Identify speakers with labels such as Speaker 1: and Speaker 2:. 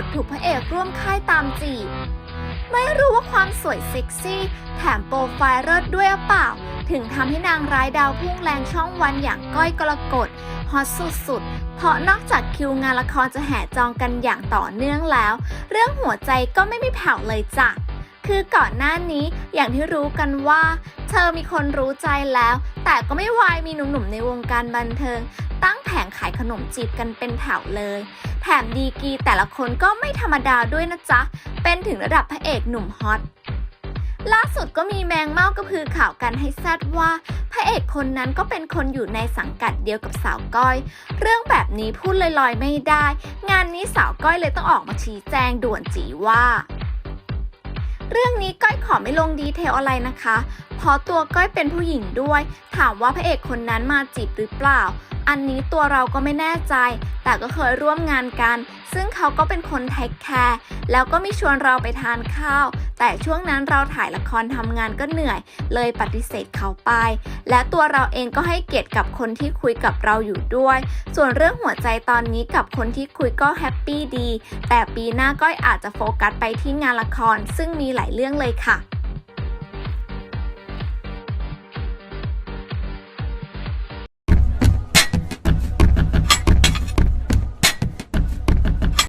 Speaker 1: ดถูกพระเอกร่วมค่ายตามจีบ ไม่รู้ว่าความสวยเซ็กซี่ แถมโปรไฟล์เลิศด้วยหรือเปล่า ถึงทำให้นางร้ายดาวพุ่งแรงช่องวันอย่างก้อยกรกฎฮอตสุดๆ เพราะนอกจากคิวงานละครจะแห่จองกันอย่างต่อเนื่องแล้ว เรื่องหัวใจก็ไม่มีแผ่วเลยจ้ะ คือก่อนหน้านี้อย่างที่รู้กันว่า เธอมีคนรู้ใจแล้ว แต่ก็ไม่วายมีหนุ่มๆในวงการบันเทิง ตั้งแผงขายขนมจีบกันเป็นแถวเลย แถมดีกีแต่ละคนก็ไม่ธรรมดาด้วยนะจ๊ะ เป็นถึงระดับพระเอกหนุ่มฮอตล่าสุดก็มีแมงเม่าก็คือข่าวกันให้แซดว่า พระเอกคนนั้นก็เป็นคนอยู่ในสังกัดเดียวกับสาวก้อย เรื่องแบบนี้พูดลอยๆไม่ได้ งานนี้สาวก้อยเลยต้องออกมาชี้แจงด่วนจีว่า เรื่องนี้ก้อยขอไม่ลงดีเทลอะไรนะคะ เพราะตัวก้อยเป็นผู้หญิงด้วย ถามว่าพระเอกคนนั้นมาจีบหรือเปล่า อันนี้ตัวเราก็ไม่แน่ใจ แต่ก็เคยร่วมงานกัน ซึ่งเขาก็เป็นคนเทคแคร์แล้วก็มีชวนเราไปทานข้าว แต่ช่วงนั้นเราถ่ายละครทำงานก็เหนื่อย เลยปฏิเสธเขาไป และตัวเราเองก็ให้เกียรติกับคนที่คุยกับเราอยู่ด้วย ส่วนเรื่องหัวใจตอนนี้กับคนที่คุยก็แฮปปี้ดี แต่ปีหน้าก้อยอาจจะโฟกัสไปที่งานละคร ซึ่งมีหลายเรื่องเลยค่ะ